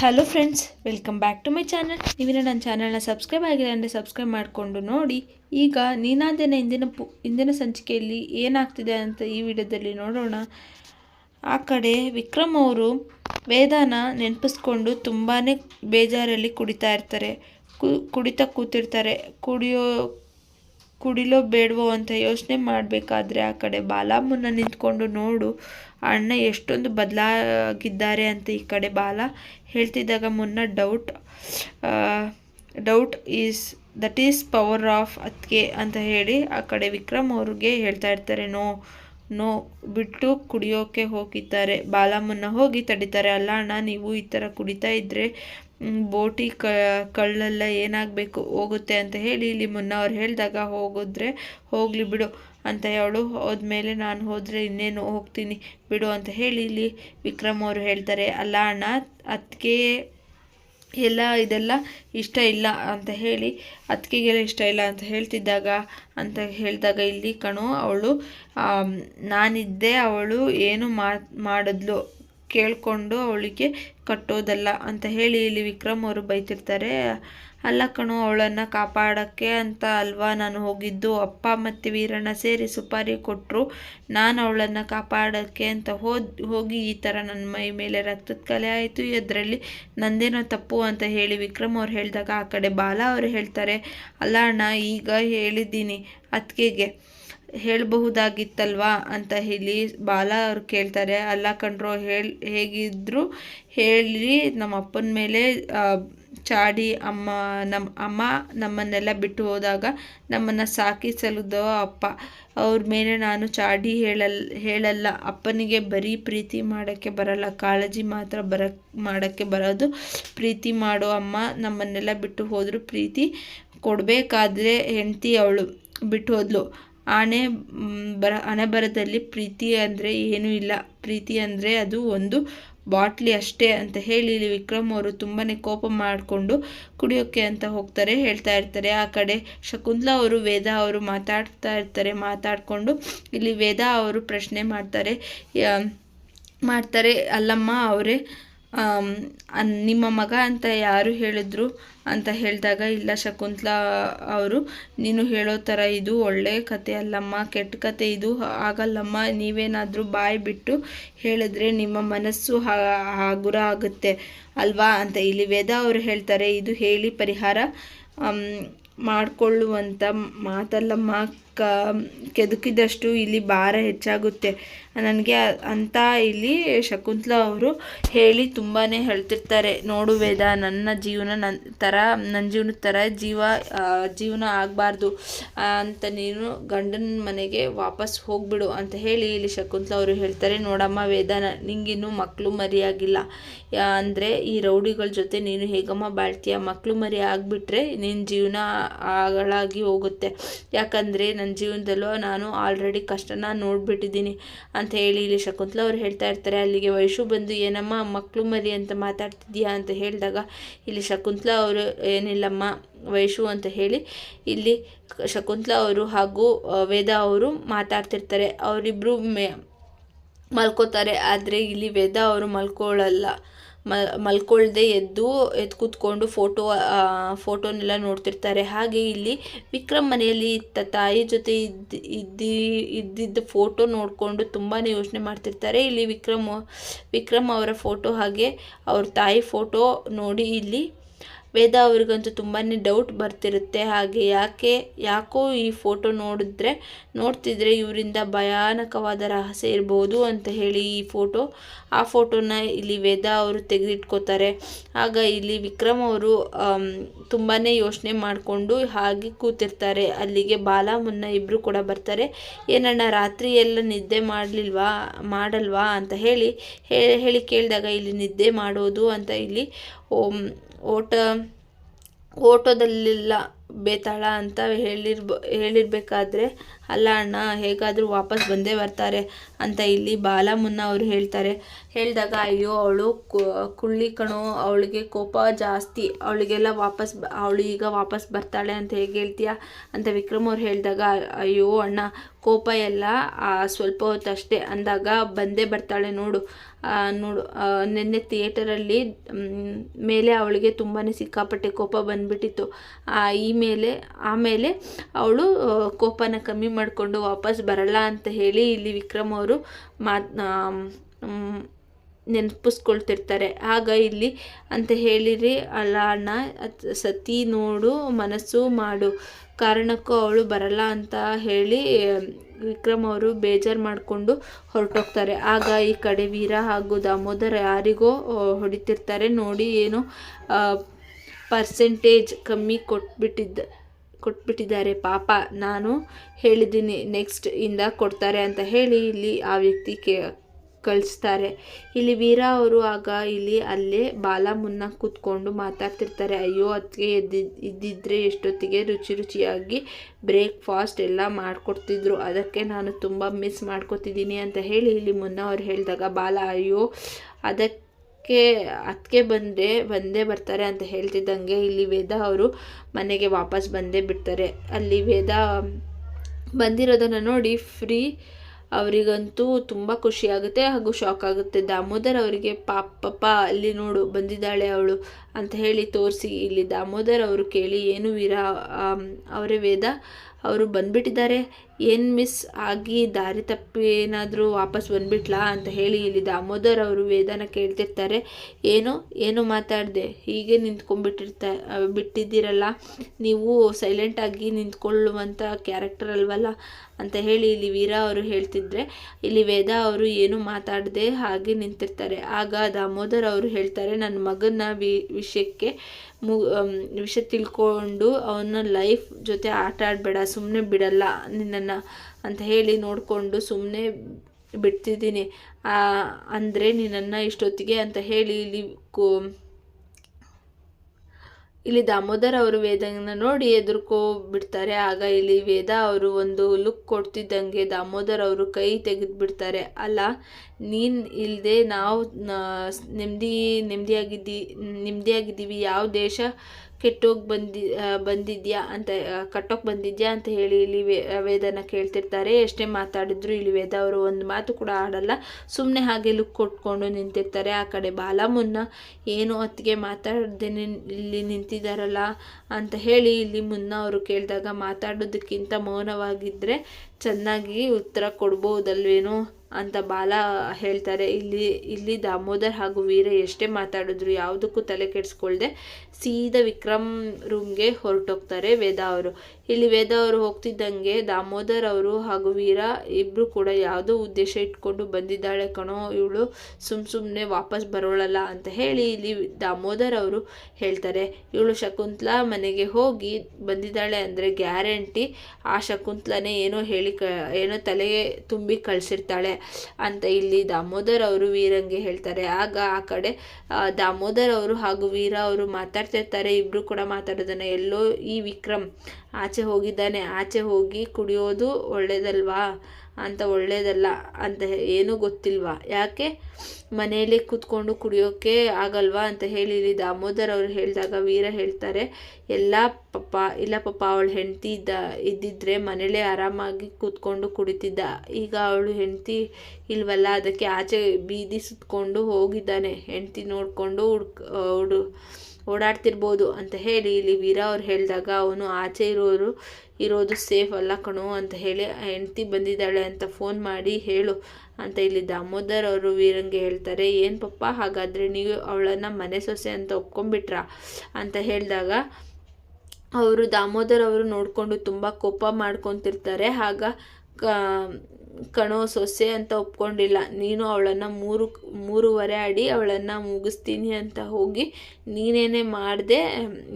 Hello friends welcome back to my channel ನೀವಿನ ನನ್ನ ಚಾನಲ್ನ subscribe ಆಗಿಲ್ಲ ಅಂದರೆ ಸಬ್ಸ್ಕ್ರೈಬ್ ಮಾಡಿಕೊಂಡು ನೋಡಿ. ಈಗ ನೀನಾದೇನ ಇಂದಿನ ಪು, ಇಂದಿನ ಸಂಚಿಕೆಯಲ್ಲಿ ಏನಾಗ್ತಿದೆ ಅಂತ ಈ ವಿಡಿಯೋದಲ್ಲಿ ನೋಡೋಣ. ಆ ಕಡೆ ವಿಕ್ರಮ್ ಅವರು ವೇದಾನ ನೆನಪಿಸ್ಕೊಂಡು ತುಂಬಾ ಬೇಜಾರಲ್ಲಿ ಕುಡಿತಾ ಇರ್ತಾರೆ. ಕುಡಿತಾ ಕೂತಿರ್ತಾರೆ. ಕುಡಿಯೋ ಕುಡಿಲೋ ಬೇಡವೋ ಅಂತ ಯೋಚನೆ ಮಾಡಬೇಕಾದ್ರೆ ಆ ಕಡೆ ಬಾಲಮ್ಮನ ನಿಂತ್ಕೊಂಡು ನೋಡು, ಅಣ್ಣ ಎಷ್ಟೊಂದು ಬದಲಾಗಿದ್ದಾರೆ ಅಂತ ಈ ಕಡೆ ಬಾಲ ಹೇಳ್ತಿದ್ದಾಗ ಮುನ್ನ doubt doubt is that is power off ಅತ್ಗೆ ಅಂತ ಹೇಳಿ ಆ ಕಡೆ ವಿಕ್ರಮ್ ಅವ್ರಿಗೆ ಹೇಳ್ತಾ ಇರ್ತಾರೆ, ನೋ ನೋ, ಬಿಟ್ಟು ಕುಡಿಯೋಕೆ ಹೋಗಿದ್ದಾರೆ, ಬಾಲಮ್ಮನ್ನ ಹೋಗಿ ತಡಿತಾರೆ, ಅಲ್ಲ ಅಣ್ಣ, ನೀವು ಈ ಥರ ಕುಡಿತಾ ಇದ್ದರೆ ಬೋಟಿ ಕ, ಕಳ್ಳೆಲ್ಲ ಏನಾಗಬೇಕು ಹೋಗುತ್ತೆ ಅಂತ ಹೇಳಿ ಇಲ್ಲಿ ಮುನ್ನ ಅವ್ರು ಹೇಳಿದಾಗ ಹೋಗಿದ್ರೆ ಹೋಗಲಿ ಬಿಡು ಅಂತ ಹೇಳು. ಹೋದ್ಮೇಲೆ ನಾನು ಹೋದರೆ ಇನ್ನೇನು ಹೋಗ್ತೀನಿ ಬಿಡು ಅಂತ ಹೇಳಿ ಇಲ್ಲಿ ವಿಕ್ರಮ್ ಅವರು ಹೇಳ್ತಾರೆ. ಅಲ್ಲ ಅಣ್ಣ ಅದಕ್ಕೆ ಎಲ್ಲ ಇದೆಲ್ಲ ಇಷ್ಟ ಇಲ್ಲ ಅಂತ ಹೇಳಿ, ಅತ್ತಿಗೆಗೆಲ್ಲ ಇಷ್ಟ ಇಲ್ಲ ಅಂತ ಹೇಳ್ತಿದ್ದಾಗ ಅಂತ ಹೇಳಿದಾಗ ಇಲ್ಲಿ ಕಣು ಅವಳು ನಾನಿದ್ದೆ ಅವಳು ಏನು ಮಾಡಿದ್ಲು ಕೇಳಿಕೊಂಡು ಅವಳಿಗೆ ಕಟ್ಟೋದಲ್ಲ ಅಂತ ಹೇಳಿ ಇಲ್ಲಿ ವಿಕ್ರಮ್ ಅವರು ಬೈತಿರ್ತಾರೆ. ಅಲ್ಲ ಕಣು, ಅವಳನ್ನು ಕಾಪಾಡೋಕ್ಕೆ ಅಂತ ಅಲ್ವಾ ನಾನು ಹೋಗಿದ್ದು? ಅಪ್ಪ ಮತ್ತು ವೀರಣ್ಣ ಸೇರಿ ಸುಪಾರಿ ಕೊಟ್ಟರು ನಾನು ಅವಳನ್ನು ಕಾಪಾಡೋಕ್ಕೆ ಅಂತ ಹೋದ್, ಹೋಗಿ ಈ ಥರ ನನ್ನ ಮೈ ಮೇಲೆ ರಕ್ತದ ಕಲೆ ಆಯಿತು ಅದರಲ್ಲಿ ನಂದೇನೋ ತಪ್ಪು ಅಂತ ಹೇಳಿ ವಿಕ್ರಮ್ ಅವ್ರು ಹೇಳಿದಾಗ ಆ ಕಡೆ ಬಾಲ ಅವರು ಹೇಳ್ತಾರೆ, ಅಲ್ಲ ಅಣ್ಣ, ಈಗ ಹೇಳಿದ್ದೀನಿ ಅತ್ತಿಗೆಗೆ. ಹೇಳಬಹುದಾಗಿತ್ತಲ್ವಾ ಅಂತ ಹೇಳಿ ಬಾಲ ಅವ್ರು ಕೇಳ್ತಾರೆ. ಅಲ್ಲ ಕಣ್ರೋ, ಹೇಳಿ, ಹೇಗಿದ್ರು ಹೇಳಿ ನಮ್ಮ ಅಪ್ಪನ ಮೇಲೆ ಚಾಡಿ ಅಮ್ಮ ನಮ್ಮ ಅಮ್ಮ ನಮ್ಮನ್ನೆಲ್ಲ ಬಿಟ್ಟು ಹೋದಾಗ ನಮ್ಮನ್ನು ಸಾಕಿ ಸಲುದೋ ಅಪ್ಪ. ಅವ್ರ ಮೇಲೆ ನಾನು ಚಾಡಿ ಹೇಳಲ್, ಹೇಳಲ್ಲ. ಅಪ್ಪನಿಗೆ ಬರೀ ಪ್ರೀತಿ ಮಾಡೋಕ್ಕೆ ಬರಲ್ಲ. ಕಾಳಜಿ ಮಾತ್ರ ಬರ, ಮಾಡೋಕ್ಕೆ ಬರೋದು ಪ್ರೀತಿ ಮಾಡೋ ಅಮ್ಮ. ನಮ್ಮನ್ನೆಲ್ಲ ಬಿಟ್ಟು ಹೋದರೂ ಪ್ರೀತಿ ಕೊಡಬೇಕಾದ್ರೆ ಹೆಂಡ್ತಿ ಅವಳು ಬಿಟ್ಟು ಹೋದ್ಲು. ಆನೆ ಬರ ಹಣೆ ಬರದಲ್ಲಿ ಪ್ರೀತಿ ಅಂದರೆ ಏನೂ ಇಲ್ಲ. ಪ್ರೀತಿ ಅಂದರೆ ಅದು ಒಂದು ಬಾಟ್ಲಿ ಅಷ್ಟೇ ಅಂತ ಹೇಳಿ ಇಲ್ಲಿ ವಿಕ್ರಮ್ ಅವರು ತುಂಬಾ ಕೋಪ ಮಾಡಿಕೊಂಡು ಕುಡಿಯೋಕ್ಕೆ ಅಂತ ಹೋಗ್ತಾರೆ, ಹೇಳ್ತಾ ಇರ್ತಾರೆ. ಆ ಕಡೆ ಶಕುಂತ್ಲಾ ಅವರು, ವೇದ ಅವರು ಮಾತಾಡ್ತಾ ಇರ್ತಾರೆ, ಮಾತಾಡಿಕೊಂಡು ಇಲ್ಲಿ ವೇದ ಅವರು ಪ್ರಶ್ನೆ ಮಾಡ್ತಾರೆ ಮಾಡ್ತಾರೆ, ಅಲ್ಲಮ್ಮ ಅವರೇ ನಿಮ್ಮ ಮಗ ಅಂತ ಯಾರು ಹೇಳಿದ್ರು ಅಂತ ಹೇಳಿದಾಗ, ಇಲ್ಲ ಶಕುಂತಲಾ ಅವರು, ನೀನು ಹೇಳೋ ಥರ ಇದು ಒಳ್ಳೆ ಕತೆ ಅಲ್ಲಮ್ಮ, ಕೆಟ್ಟ ಕತೆ ಇದು ಆಗಲ್ಲಮ್ಮ, ನೀವೇನಾದರೂ ಬಾಯಿ ಬಿಟ್ಟು ಹೇಳಿದ್ರೆ ನಿಮ್ಮ ಮನಸ್ಸು ಹಗುರ ಆಗುತ್ತೆ ಅಲ್ವಾ ಅಂತ ಇಲ್ಲಿ ವೇದ ಅವರು ಹೇಳ್ತಾರೆ. ಇದು ಹೇಳಿ ಪರಿಹಾರ ಮಾಡಿಕೊಳ್ಳುವಂಥ ಮಾತಲ್ಲಮ್ಮ. ಕ, ಕೆದಕಿದಷ್ಟು ಇಲ್ಲಿ ಭಾರ ಹೆಚ್ಚಾಗುತ್ತೆ. ನನಗೆ ಅಂತ ಇಲ್ಲಿ ಶಕುಂತಲಾ ಅವರು ಹೇಳಿ ತುಂಬಾ ಹೇಳ್ತಿರ್ತಾರೆ. ನೋಡು ವೇದ, ನನ್ನ ಜೀವನ ನನ್ನ ಥರ ನನ್ನ ಜೀವನದ ಥರ ಜೀವ ಜೀವನ ಆಗಬಾರ್ದು. ಅಂತ ನೀನು ಗಂಡನ ಮನೆಗೆ ವಾಪಸ್ ಹೋಗ್ಬಿಡು ಅಂತ ಹೇಳಿ ಇಲ್ಲಿ ಶಕುಂತಲಾ ಅವರು ಹೇಳ್ತಾರೆ. ನೋಡಮ್ಮ ವೇದ ನಿಂಗಿನ್ನೂ ಮಕ್ಕಳು ಮರಿಯಾಗಿಲ್ಲ. ಅಂದರೆ ಈ ರೌಡಿಗಳ ಜೊತೆ ನೀನು ಹೇಗಮ್ಮ ಬಾಳ್ತೀಯ? ಮಕ್ಕಳು ಮರಿ ಆಗಿಬಿಟ್ರೆ ನಿನ್ನ ಜೀವನ ಆಗಳಾಗಿ ಹೋಗುತ್ತೆ. ಯಾಕಂದರೆ ಜೀವನದಲ್ಲೂ ನಾನು ಆಲ್ರೆಡಿ ಕಷ್ಟನ ನೋಡಿಬಿಟ್ಟಿದ್ದೀನಿ ಅಂತ ಹೇಳಿ ಇಲ್ಲಿ ಶಕುಂತಲ ಅವ್ರು ಹೇಳ್ತಾ ಇರ್ತಾರೆ, ಅಲ್ಲಿಗೆ ವಯಸ್ಸು ಬಂದು ಏನಮ್ಮ ಮಕ್ಕಳು ಮರಿ ಅಂತ ಮಾತಾಡ್ತಿದ್ಯಾ ಅಂತ ಹೇಳಿದಾಗ ಇಲ್ಲಿ ಶಕುಂತಲ ಅವರು, ಏನಿಲ್ಲಮ್ಮ, ವಯಸ್ಸು ಅಂತ ಹೇಳಿ ಇಲ್ಲಿ ಶಕುಂತಲ ಅವರು ಹಾಗೂ ವೇದ ಅವರು ಮಾತಾಡ್ತಿರ್ತಾರೆ. ಅವರಿಬ್ಬರು ಮೇ ಮಲ್ಕೋತಾರೆ, ಆದರೆ ಇಲ್ಲಿ ವೇದ ಅವರು ಮಲ್ಕೊಳ್ಳಲ್ಲ ಮಲ್ಕೊಳ್ದೆ ಎದ್ದು ಎದ್ದು ಕೂತ್ಕೊಂಡು ಫೋಟೋ ಫೋಟೋನೆಲ್ಲ ನೋಡ್ತಿರ್ತಾರೆ. ಹಾಗೆ ಇಲ್ಲಿ ವಿಕ್ರಮ್ ಮನೆಯಲ್ಲಿ ಇತ್ತ ತಾಯಿ ಜೊತೆ ಇದ್ದು, ಇದ್ದಿ, ಇದ್ದಿದ್ದ ಫೋಟೋ ನೋಡಿಕೊಂಡು ತುಂಬಾ ಯೋಚನೆ ಮಾಡ್ತಿರ್ತಾರೆ. ಇಲ್ಲಿ ವಿಕ್ರಮ್ ವಿಕ್ರಮ್ ಅವರ ಫೋಟೋ ಹಾಗೆ ಅವ್ರ ತಾಯಿ ಫೋಟೋ ನೋಡಿ ಇಲ್ಲಿ ವೇದ ಅವ್ರಿಗಂತೂ ತುಂಬಾ ಡೌಟ್ ಬರ್ತಿರುತ್ತೆ. ಹಾಗೆ ಯಾಕೆ, ಯಾಕೋ ಈ ಫೋಟೋ ನೋಡಿದ್ರೆ, ನೋಡ್ತಿದ್ರೆ ಇವರಿಂದ ಭಯಾನಕವಾದ ರಹಸ್ಯ ಇರ್ಬೋದು ಅಂತ ಹೇಳಿ ಈ ಫೋಟೋ ಆ ಫೋಟೋನ ಇಲ್ಲಿ ವೇದ ಅವರು ತೆಗೆದಿಟ್ಕೋತಾರೆ. ಆಗ ಇಲ್ಲಿ ವಿಕ್ರಮ್ ಅವರು ತುಂಬಾ ಯೋಚನೆ ಮಾಡಿಕೊಂಡು ಹಾಗೆ ಕೂತಿರ್ತಾರೆ. ಅಲ್ಲಿಗೆ ಬಾಲ ಮುನ್ನ ಇಬ್ಬರು ಕೂಡ ಬರ್ತಾರೆ. ಏನಣ್ಣ, ರಾತ್ರಿ ಎಲ್ಲ ನಿದ್ದೆ ಮಾಡಲಿಲ್ವಾ, ಮಾಡಲ್ವಾ ಅಂತ ಹೇಳಿ ಹೇಳಿ ಕೇಳಿದಾಗ ಇಲ್ಲಿ ನಿದ್ದೆ ಮಾಡೋದು ಅಂತ ಇಲ್ಲಿ ಓಟ, ಓಟೋದಲ್ಲಿಲ್ಲ ಬೇತಾಳ ಅಂತ ಹೇಳಿರ್ಬ, ಹೇಳಿರಬೇಕಾದ್ರೆ, ಅಲ್ಲ ಅಣ್ಣ, ಹೇಗಾದರೂ ವಾಪಸ್ ಬಂದೇ ಬರ್ತಾರೆ ಅಂತ ಇಲ್ಲಿ ಬಾಲ ಮುನ್ನ ಅವರು ಹೇಳ್ತಾರೆ. ಹೇಳಿದಾಗ, ಅಯ್ಯೋ, ಅವಳು ಕುಳ್ಳಿ ಕಣೋ, ಅವಳಿಗೆ ಕೋಪ ಜಾಸ್ತಿ, ಅವಳಿಗೆಲ್ಲ ವಾಪಸ್ ಅವಳು ಈಗ ವಾಪಸ್ ಬರ್ತಾಳೆ ಅಂತ ಹೇಗೆ ಹೇಳ್ತೀಯ? ಅಂತ ವಿಕ್ರಮ್ ಅವ್ರು ಹೇಳಿದಾಗ, ಅಯ್ಯೋ, ಅಣ್ಣ ಕೋಪ ಎಲ್ಲ ಸ್ವಲ್ಪ ಹೊತ್ತಷ್ಟೇ ಅಂದಾಗ ಬಂದೇ ಬರ್ತಾಳೆ ನೋಡು. ನೋಡು ನಿನ್ನೆ ಥಿಯೇಟರಲ್ಲಿ ಮೇಲೆ ಅವಳಿಗೆ ತುಂಬಾ ಸಿಕ್ಕಾಪಟ್ಟೆ ಕೋಪ ಬಂದ್ಬಿಟ್ಟಿತ್ತು. ಈ ಮೇಲೆ ಆಮೇಲೆ ಅವಳು ಕೋಪನ ಕಮ್ಮಿ ಮಾಡಿಕೊಂಡು ವಾಪಸ್ ಬರಲ್ಲ ಅಂತ ಹೇಳಿ ಇಲ್ಲಿ ವಿಕ್ರಮ್ ಅವರು ಮಾತ್ ನೆನಪಿಸ್ಕೊಳ್ತಿರ್ತಾರೆ. ಆಗ ಇಲ್ಲಿ ಅಂತ ಹೇಳಿರಿ, ಅಲ್ಲ ಅಣ್ಣ ಸತಿ ನೋಡು, ಮನಸ್ಸು ಮಾಡು. ಕಾರಣಕ್ಕೂ ಅವಳು ಬರಲ್ಲ ಅಂತ ಹೇಳಿ, ವಿಕ್ರಮ್ ಅವರು ಬೇಜಾರು ಮಾಡಿಕೊಂಡು ಹೊರಟೋಗ್ತಾರೆ. ಆಗ ಈ ಕಡೆ ವೀರ ಹಾಗೂ ದಾಮೋದರ್ ಯಾರಿಗೋ ಹೊಡಿತಿರ್ತಾರೆ. ನೋಡಿ ಏನು ಪರ್ಸೆಂಟೇಜ್ ಕಮ್ಮಿ ಕೊಟ್ಬಿಟ್ಟಿದ್ದ, ಕೊಟ್ಬಿಟ್ಟಿದ್ದಾರೆ. ಪಾಪ, ನಾನು ಹೇಳಿದ್ದೀನಿ ನೆಕ್ಸ್ಟ್ ಇಂದ ಕೊಡ್ತಾರೆ ಅಂತ ಹೇಳಿ ಇಲ್ಲಿ ಆ ವ್ಯಕ್ತಿ ಕೇ ಕಳಿಸ್ತಾರೆ. ಇಲ್ಲಿ ವೀರ ಅವರು ಆಗ ಇಲ್ಲಿ ಅಲ್ಲೇ ಬಾಲ ಮುನ್ನ ಕೂತ್ಕೊಂಡು ಮಾತಾಡ್ತಿರ್ತಾರೆ. ಅಯ್ಯೋ ಅದಕ್ಕೆ ಎದ್ದಿ ಇದ್ದಿದ್ರೆ ಎಷ್ಟೊತ್ತಿಗೆ ರುಚಿ ರುಚಿಯಾಗಿ ಬ್ರೇಕ್ಫಾಸ್ಟ್ ಎಲ್ಲ ಮಾಡಿಕೊಡ್ತಿದ್ರು. ಅದಕ್ಕೆ ನಾನು ತುಂಬ ಮಿಸ್ ಮಾಡ್ಕೊತಿದ್ದೀನಿ ಅಂತ ಹೇಳಿ ಇಲ್ಲಿ ಮುನ್ನ ಅವ್ರು ಹೇಳಿದಾಗ ಬಾಲ, ಅಯ್ಯೋ, ಅದಕ್ಕೆ ಅದಕ್ಕೆ ಬಂದೆ, ಬಂದೇ ಬರ್ತಾರೆ ಅಂತ ಹೇಳ್ತಿದ್ದಂಗೆ ಇಲ್ಲಿ ವೇದ ಅವರು ಮನೆಗೆ ವಾಪಸ್ ಬಂದೇ ಬಿಡ್ತಾರೆ. ಅಲ್ಲಿ ವೇದ ಬಂದಿರೋದನ್ನು ನೋಡಿ ಫ್ರೀ ಅವರಿಗಂತೂ ತುಂಬ ಖುಷಿಯಾಗುತ್ತೆ ಹಾಗೂ ಶಾಕ್ ಆಗುತ್ತೆ. ದಾಮೋದರ್ ಅವರಿಗೆ, ಪಾಪ ಪಾಪ, ಅಲ್ಲಿ ನೋಡು, ಬಂದಿದ್ದಾಳೆ ಅವಳು ಅಂತ ಹೇಳಿ ತೋರಿಸಿ. ಇಲ್ಲಿ ದಾಮೋದರ್ ಅವರು ಕೇಳಿ, ಏನು ವೀರ ಅವರೇ ವೇದ? ಅವರು ಬಂದ್ಬಿಟ್ಟಿದ್ದಾರೆ. ಏನು ಮಿಸ್ ಆಗಿ ದಾರಿ ತಪ್ಪಿ ಏನಾದರೂ ವಾಪಸ್ ಬಂದ್ಬಿಟ್ಲಾ ಅಂತ ಹೇಳಿ ಇಲ್ಲಿ ದಾಮೋದರ್ ಅವರು ವೇದನ ಕೇಳ್ತಿರ್ತಾರೆ. ಏನು? ಏನು ಮಾತಾಡಿದೆ? ಹೀಗೆ ನಿಂತ್ಕೊಂಡ್ಬಿಟ್ಟಿರ್ತ, ಬಿಟ್ಟಿದ್ದೀರಲ್ಲ. ನೀವು ಸೈಲೆಂಟಾಗಿ ನಿಂತ್ಕೊಳ್ಳುವಂಥ ಕ್ಯಾರೆಕ್ಟರ್ ಅಲ್ವಲ್ಲ ಅಂತ ಹೇಳಿ ಇಲ್ಲಿ ವೀರ ಅವರು ಹೇಳ್ತಿದ್ರೆ, ಇಲ್ಲಿ ವೇದ ಅವರು ಏನು ಮಾತಾಡದೆ ಹಾಗೆ ನಿಂತಿರ್ತಾರೆ. ಆಗ ದಾಮೋದರ್ ಅವರು ಹೇಳ್ತಾರೆ, ನನ್ನ ಮಗನ ವಿಷಯಕ್ಕೆ ಮು ವಿಷಯ ತಿಳ್ಕೊಂಡು ಅವನ ಲೈಫ್ ಜೊತೆ ಆಟ ಆಡಬೇಡ ಸುಮ್ಮನೆ ಬಿಡಲ್ಲ ನಿನ್ನನ್ನು ಅಂತ ಹೇಳಿ ನೋಡಿಕೊಂಡು ಸುಮ್ಮನೆ ಬಿಡ್ತಿದ್ದೀನಿ. ಅಂದರೆ ನಿನ್ನನ್ನು ಇಷ್ಟೊತ್ತಿಗೆ ಅಂತ ಹೇಳಿ ಇಲ್ಲಿ ಕೋ ಇಲ್ಲಿ ದಾಮೋದರ್ ಅವರು ವೇದನ ನೋಡಿ ಎದುರ್ಕೋ ಬಿಡ್ತಾರೆ. ಆಗ ಇಲ್ಲಿ ವೇದ ಅವರು ಒಂದು ಲುಕ್ ಕೊಡ್ತಿದ್ದಂಗೆ ದಾಮೋದರ್ ಅವರು ಕೈ ತೆಗೆದು ಬಿಡ್ತಾರೆ ಅಲ್ಲ, ನೀನು ಇಲ್ಲದೆ ನಾವು ನೆಮ್ಮದಿ ನೆಮ್ಮದಿಯಾಗಿದ್ದಿ ನೆಮ್ಮದಿಯಾಗಿದ್ದೀವಿ ಯಾವ ದೇಶ ಕೆಟ್ಟೋಗಿ ಬಂದಿ ಬಂದಿದ್ಯಾ ಅಂತ ಕಟ್ಟೋಕೆ ಬಂದಿದ್ಯಾ ಅಂತ ಹೇಳಿ ಇಲ್ಲಿ ವೇದನ ಕೇಳ್ತಿರ್ತಾರೆ. ಎಷ್ಟೇ ಮಾತಾಡಿದ್ರು ಇಲ್ಲಿ ವೇದ ಅವರು ಒಂದು ಮಾತು ಕೂಡ ಆಡಲ್ಲ ಸುಮ್ಮನೆ ಹಾಗೆ ಲುಕ್ ಕೊಟ್ಕೊಂಡು ನಿಂತಿರ್ತಾರೆ. ಆ ಕಡೆ ಬಾಲ ಮುನ್ನ ಏನು ಹೊತ್ತಿಗೆ ಮಾತಾಡದೆ ಇಲ್ಲಿ ನಿಂತಿದ್ದಾರಲ್ಲ ಅಂತ ಹೇಳಿ ಇಲ್ಲಿ ಮುನ್ನ ಅವರು ಕೇಳಿದಾಗ ಮಾತಾಡೋದಕ್ಕಿಂತ ಮೌನವಾಗಿದ್ದರೆ ಚೆನ್ನಾಗಿ ಉತ್ತರ ಕೊಡ್ಬೋದಲ್ವೇನೋ ಅಂತ ಬಾಲ ಹೇಳ್ತಾರೆ. ಇಲ್ಲಿ ಇಲ್ಲಿ ದಾಮೋದರ್ ಹಾಗೂ ವೀರ ಎಷ್ಟೇ ಮಾತಾಡಿದ್ರು ಯಾವುದಕ್ಕೂ ತಲೆ ಕೆಡಿಸ್ಕೊಳ್ದೆ ಸೀದಾ ವಿಕ್ರಮ್ ರೂಮ್ಗೆ ಹೊರಟೋಗ್ತಾರೆ ವೇದ ಅವರು. ಇಲ್ಲಿ ವೇದ ಅವರು ಹೋಗ್ತಿದ್ದಂಗೆ ದಾಮೋದರ್ ಅವರು ಹಾಗೂ ವೀರ ಇಬ್ಬರು ಕೂಡ ಯಾವುದೋ ಉದ್ದೇಶ ಇಟ್ಕೊಂಡು ಬಂದಿದ್ದಾಳೆ ಕಣೋ, ಇವಳು ಸುಮ್ಮ ಸುಮ್ಮನೆ ವಾಪಸ್ ಬರೋಳಲ್ಲ ಅಂತ ಹೇಳಿ ಇಲ್ಲಿ ದಾಮೋದರ್ ಅವರು ಹೇಳ್ತಾರೆ. ಇವಳು ಶಕುಂತಲಾ ಮನೆಗೆ ಹೋಗಿ ಬಂದಿದ್ದಾಳೆ ಅಂದರೆ ಗ್ಯಾರಂಟಿ. ಆ ಶಕುಂತಲಾನೇ ಏನೋ ಹೇಳಿ ಏನೋ ತಲೆಗೆ ತುಂಬಿ ಕಳಿಸಿರ್ತಾಳೆ. ಅಂತ ಇಲ್ಲಿ ದಾಮೋದರ್ ಅವರು ವೀರಂಗೆ ಹೇಳ್ತಾರೆ. ಆಗ ಆ ಕಡೆ ದಾಮೋದರ್ ಅವರು ಹಾಗೂ ವೀರ ಅವರು ಮಾತಾಡ್ತಿರ್ತಾರೆ. ಇಬ್ಬರು ಕೂಡ ಮಾತಾಡೋದನ್ನ ಎಲ್ಲೋ ಈ ವಿಕ್ರಮ್ ಆಚೆ ಹೋಗಿದ್ದಾನೆ, ಆಚೆ ಹೋಗಿ ಕುಡಿಯೋದು ಒಳ್ಳೇದಲ್ವಾ? ಅಂತ ಒಳ್ಳೇದಲ್ಲ, ಅಂತ ಏನೂ ಗೊತ್ತಿಲ್ವಾ? ಯಾಕೆ? ಮನೆಯಲ್ಲಿ ಕೂತ್ಕೊಂಡು ಕುಡಿಯೋಕ್ಕೆ ಆಗಲ್ವಾ ಅಂತ ಹೇಳಿ ಇಲ್ಲಿ ದಾಮೋದರ್ ಅವರು ಹೇಳಿದಾಗ ವೀರ ಹೇಳ್ತಾರೆ, ಎಲ್ಲ ಪಪ್ಪ ಇಲ್ಲ ಪಪ್ಪ ಅವಳು ಹೆಂಡತಿ ಇದ್ದ, ಇದ್ದಿದ್ರೆ ಮನೇಲೇ ಆರಾಮಾಗಿ ಕೂತ್ಕೊಂಡು ಕುಡಿತಿದ್ದ. ಈಗ ಅವಳು ಹೆಂಡತಿ ಇಲ್ವಲ್ಲ, ಅದಕ್ಕೆ ಆಚೆ ಬೀದಿ ಸುತ್ತಕೊಂಡು ಹೋಗಿದ್ದಾನೆ. ಹೆಂಡತಿ ನೋಡಿಕೊಂಡು ಹುಡ್ಕ ಹುಡು, ಓಡಾಡ್ತಿರ್ಬೋದು ಅಂತ ಹೇಳಿ ಇಲ್ಲಿ ವೀರ ಅವ್ರು ಹೇಳಿದಾಗ ಅವನು ಆಚೆ ಇರೋರು, ಇರೋದು ಸೇಫ್ ಅಲ್ಲ ಕಣೋ ಅಂತ ಹೇಳಿ ಹೆಂಡ್ತಿ ಬಂದಿದ್ದಾಳೆ ಅಂತ ಫೋನ್ ಮಾಡಿ ಹೇಳು ಅಂತ ಇಲ್ಲಿ ದಾಮೋದರ್ ಅವರು ವೀರಂಗೆ ಹೇಳ್ತಾರೆ. ಏನು ಪಪ್ಪ ಹಾಗಾದರೆ ನೀವು ಅವಳನ್ನು ಮನೆ ಸೊಸೆ ಅಂತ ಒಪ್ಕೊಂಡ್ಬಿಟ್ರಾ ಅಂತ ಹೇಳಿದಾಗ ಅವರು ದಾಮೋದರ್ ಅವರು ನೋಡಿಕೊಂಡು ತುಂಬ ಕೋಪ ಮಾಡ್ಕೊತಿರ್ತಾರೆ. ಆಗ ಕಣೋ ಸೊಸೆ ಅಂತ ಒಪ್ಕೊಂಡಿಲ್ಲ. ನೀನು ಅವಳನ್ನು ಮೂರು, ಮೂರುವರೆ ಅಡಿ ಅವಳನ್ನು ಮುಗಿಸ್ತೀನಿ ಅಂತ ಹೋಗಿ ನೀನೇನೇ ಮಾಡಿದೆ,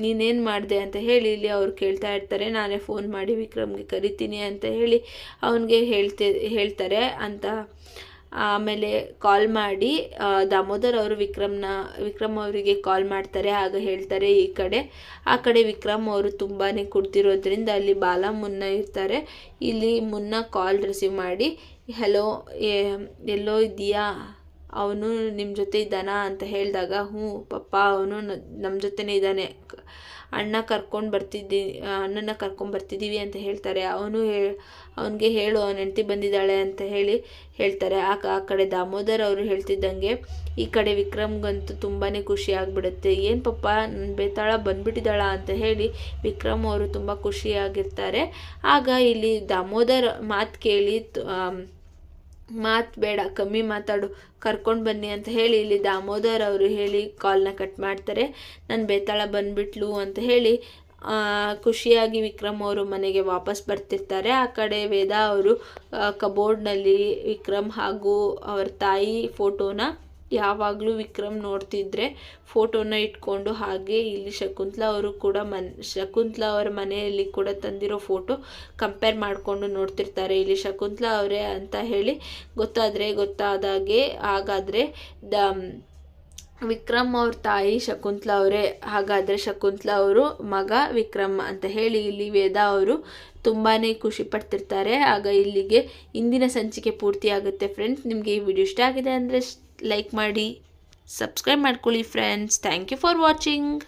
ನೀನೇನು ಮಾಡಿದೆ ಅಂತ ಹೇಳಿ ಇಲ್ಲಿ ಅವ್ರು ಕೇಳ್ತಾ ಇರ್ತಾರೆ. ನಾನೇ ಫೋನ್ ಮಾಡಿ ವಿಕ್ರಮ್ಗೆ ಕರಿತೀನಿ ಅಂತ ಹೇಳಿ ಅವನಿಗೆ ಹೇಳ್ತೆ, ಹೇಳ್ತಾರೆ ಅಂತ ಆಮೇಲೆ ಕಾಲ್ ಮಾಡಿ ದಾಮೋದರ್ ಅವರು ವಿಕ್ರಮ್ನ, ವಿಕ್ರಮ್ ಅವರಿಗೆ ಕಾಲ್ ಮಾಡ್ತಾರೆ ಆಗ ಹೇಳ್ತಾರೆ ಈ ಕಡೆ. ಆ ಕಡೆ ವಿಕ್ರಮ್ ಅವರು ತುಂಬಾ ಕುಡ್ತಿರೋದ್ರಿಂದ ಅಲ್ಲಿ ಬಾಲ ಮುನ್ನ ಇರ್ತಾರೆ. ಇಲ್ಲಿ ಮುನ್ನ ಕಾಲ್ ರಿಸೀವ್ ಮಾಡಿ ಹಲೋ ಎಲ್ಲೋ ಇದೆಯಾ ಅವನು ನಿಮ್ಮ ಜೊತೆ ಇದ್ದಾನಾ ಅಂತ ಹೇಳಿದಾಗ, ಹ್ಞೂ ಪಪ್ಪ, ಅವನು ನಮ್ಮ ಜೊತೆನೇ ಇದ್ದಾನೆ. ಅಣ್ಣ ಕರ್ಕೊಂಡು ಬರ್ತಿದ್ದಿ ಅಣ್ಣನ ಕರ್ಕೊಂಡು ಬರ್ತಿದ್ದೀವಿ ಅಂತ ಹೇಳ್ತಾರೆ. ಅವನು ಹೇ, ಅವನಿಗೆ ಹೇಳು, ಅವನ ಹೆಂಡತಿ ಬಂದಿದ್ದಾಳೆ ಅಂತ ಹೇಳಿ ಹೇಳ್ತಾರೆ. ಆ ಆ ಕಡೆ ದಾಮೋದರ್ ಅವರು ಹೇಳ್ತಿದ್ದಂಗೆ, ಈ ಕಡೆ ವಿಕ್ರಮ್ಗಂತೂ ತುಂಬಾ ಖುಷಿ ಆಗಿಬಿಡುತ್ತೆ. ಏನು ಪಪ್ಪ ನನ್ನ ಬೇತಾಳ ಬಂದ್ಬಿಟ್ಟಿದ್ದಾಳ ಅಂತ ಹೇಳಿ ವಿಕ್ರಮ್ ಅವರು ತುಂಬ ಖುಷಿಯಾಗಿರ್ತಾರೆ. ಆಗ ಇಲ್ಲಿ ದಾಮೋದರ್ ಮಾತು ಕೇಳಿ ಮಾತು ಬೇಡ, ಕಮ್ಮಿ ಮಾತಾಡು, ಕರ್ಕೊಂಡು ಬನ್ನಿ ಅಂತ ಹೇಳಿ ಇಲ್ಲಿ ದಾಮೋದರ್ ಅವರು ಹೇಳಿ ಕಾಲ್ನ ಕಟ್ ಮಾಡ್ತಾರೆ. ನಾನು ಬೇತಾಳ ಬಂದ್ಬಿಟ್ಲು ಅಂತ ಹೇಳಿ ಖುಷಿಯಾಗಿ ವಿಕ್ರಮ್ ಅವರು ಮನೆಗೆ ವಾಪಸ್ ಬರ್ತಿರ್ತಾರೆ. ಆ ಕಡೆ ವೇದಾ ಅವರು ಕಬೋರ್ಡ್ನಲ್ಲಿ ವಿಕ್ರಮ್ ಹಾಗೂ ಅವರ ತಾಯಿ ಫೋಟೋನ ಯಾವಾಗಲೂ ವಿಕ್ರಮ್ ನೋಡ್ತಿದ್ರೆ ಫೋಟೋನ ಇಟ್ಕೊಂಡು ಹಾಗೆ ಇಲ್ಲಿ ಶಕುಂತ್ಲಾ ಅವರು ಕೂಡ ಮನ್, ಶಕುಂತ್ಲಾ ಅವರ ಮನೆಯಲ್ಲಿ ಕೂಡ ತಂದಿರೋ ಫೋಟೋ ಕಂಪೇರ್ ಮಾಡಿಕೊಂಡು ನೋಡ್ತಿರ್ತಾರೆ. ಇಲ್ಲಿ ಶಕುಂತ್ಲಾ ಅವರೇ ಅಂತ ಹೇಳಿ ಗೊತ್ತಾದರೆ ಗೊತ್ತಾದಾಗೆ ಹಾಗಾದರೆ ದ, ವಿಕ್ರಮ್ ಅವ್ರ ತಾಯಿ ಶಕುಂತ್ಲಾ ಅವರೇ. ಹಾಗಾದರೆ ಶಕುಂತ್ಲಾ ಅವರು ಮಗ ವಿಕ್ರಮ್ ಅಂತ ಹೇಳಿ ಇಲ್ಲಿ ವೇದಾ ಅವರು ತುಂಬಾ ಖುಷಿ ಪಡ್ತಿರ್ತಾರೆ. ಆಗ ಇಲ್ಲಿಗೆ ಇಂದಿನ ಸಂಚಿಕೆ ಪೂರ್ತಿ ಆಗುತ್ತೆ ಫ್ರೆಂಡ್ಸ್ ನಿಮಗೆ ಈ ವಿಡಿಯೋ ಇಷ್ಟ ಆಗಿದೆ ಅಂದರೆ ಲೈಕ್ ಮಾಡಿ ಸಬ್ಸ್ಕ್ರೈಬ್ ಮಾಡ್ಕೊಳ್ಳಿ friends thank you for watching